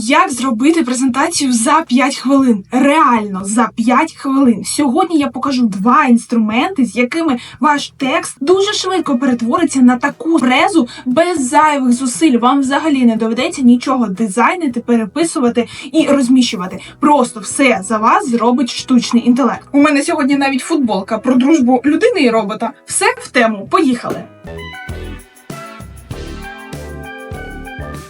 Як зробити презентацію за 5 хвилин? Реально за 5 хвилин. Сьогодні я покажу два інструменти, з якими ваш текст дуже швидко перетвориться на таку презу без зайвих зусиль. Вам взагалі не доведеться нічого дизайнити, переписувати і розміщувати. Просто все за вас зробить штучний інтелект. У мене сьогодні навіть футболка про дружбу людини і робота. Все в тему. Поїхали.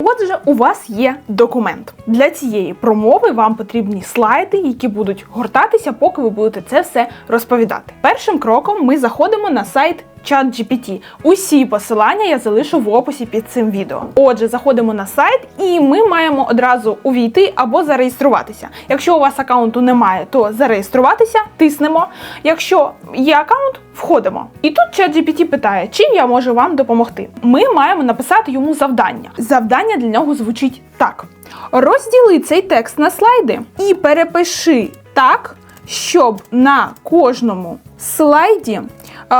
Отже, у вас є документ. Для цієї промови вам потрібні слайди, які будуть гортатися, поки ви будете це все розповідати. Першим кроком ми заходимо на сайт ChatGPT. Усі посилання я залишу в описі під цим відео. Отже, заходимо на сайт, і ми маємо одразу увійти або зареєструватися. Якщо у вас аккаунту немає, то зареєструватися, тиснемо. Якщо є аккаунт, входимо. І тут ChatGPT питає, чим я можу вам допомогти. Ми маємо написати йому завдання. Завдання для нього звучить так: розділи цей текст на слайди і перепиши так, щоб на кожному слайді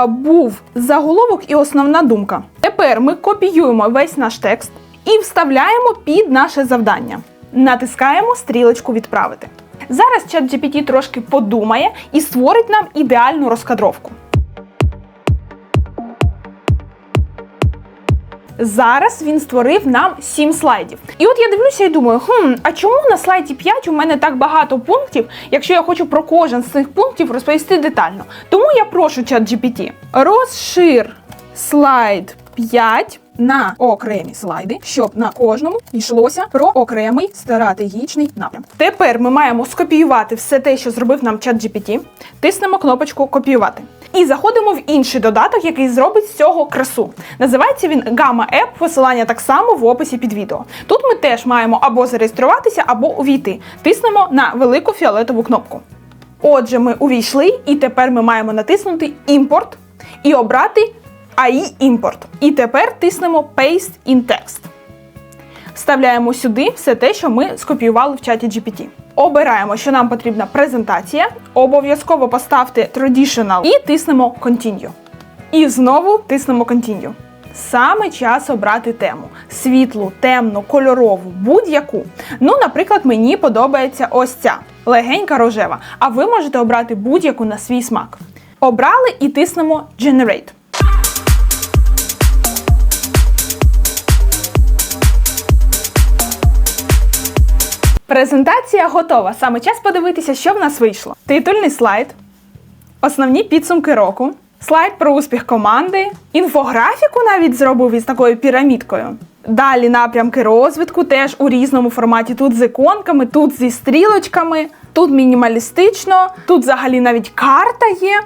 був заголовок і основна думка. Тепер ми копіюємо весь наш текст і вставляємо під наше завдання. Натискаємо стрілочку відправити. Зараз ChatGPT трошки подумає і створить нам ідеальну розкадровку. Зараз він створив нам 7 слайдів. І от я дивлюся і думаю, хм, а чому на слайді 5 у мене так багато пунктів, якщо я хочу про кожен з цих пунктів розповісти детально? Тому я прошу ChatGPT, розшир слайд 5 на окремі слайди, щоб на кожному йшлося про окремий стратегічний напрям. Тепер ми маємо скопіювати все те, що зробив нам ChatGPT, тиснемо кнопочку копіювати. І заходимо в інший додаток, який зробить з цього красу. Називається він Gamma App, посилання так само в описі під відео. Тут ми теж маємо або зареєструватися, або увійти. Тиснемо на велику фіолетову кнопку. Отже, ми увійшли, і тепер ми маємо натиснути імпорт і обрати AI імпорт. І тепер тиснемо Paste in Text. Вставляємо сюди все те, що ми скопіювали в чаті GPT. Обираємо, що нам потрібна презентація. Обов'язково поставте Traditional і тиснемо Continue. І знову тиснемо Continue. Саме час обрати тему: світлу, темну, кольорову, будь-яку. Ну, наприклад, мені подобається ось ця легенька рожева. А ви можете обрати будь-яку на свій смак. Обрали і тиснемо Generate. Презентація готова. Саме час подивитися, що в нас вийшло. Титульний слайд, основні підсумки року, слайд про успіх команди, інфографіку навіть зробив із такою пірамідкою. Далі напрямки розвитку теж у різному форматі. Тут з іконками, тут зі стрілочками, тут мінімалістично, тут взагалі навіть карта є.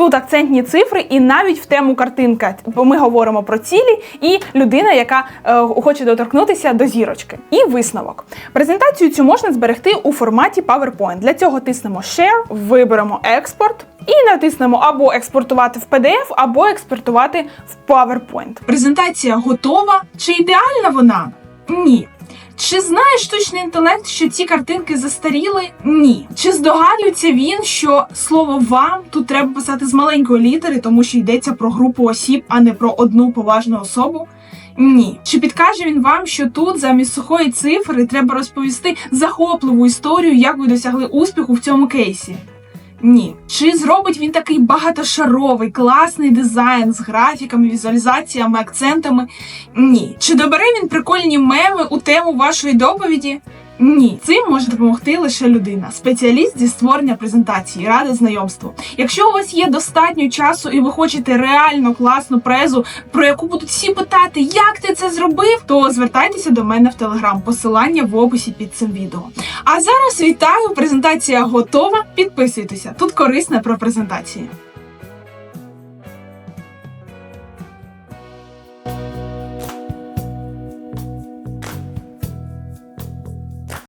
Тут акцентні цифри, і навіть в тему картинка, бо ми говоримо про цілі і людина, яка е, хоче доторкнутися до зірочки. І висновок. Презентацію цю можна зберегти у форматі PowerPoint. Для цього тиснемо Share, виберемо експорт і натиснемо або експортувати в PDF, або експортувати в PowerPoint. Презентація готова. Чи ідеальна вона? Ні. Чи знає штучний інтелект, що ці картинки застаріли? Ні. Чи здогадується він, що слово вам тут треба писати з маленької літери, тому що йдеться про групу осіб, а не про одну поважну особу? Ні. Чи підкаже він вам, що тут замість сухої цифри треба розповісти захопливу історію, як ви досягли успіху в цьому кейсі? Ні. Чи зробить він такий багатошаровий, класний дизайн з графіками, візуалізаціями, акцентами? Ні. Чи добере він прикольні меми у тему вашої доповіді? Ні, цим може допомогти лише людина, спеціаліст зі створення презентації, ради знайомству. Якщо у вас є достатньо часу і ви хочете реально класну презу, про яку будуть всі питати, як ти це зробив, то звертайтеся до мене в телеграм. Посилання в описі під цим відео. А зараз вітаю! Презентація готова. Підписуйтеся тут корисне про презентації.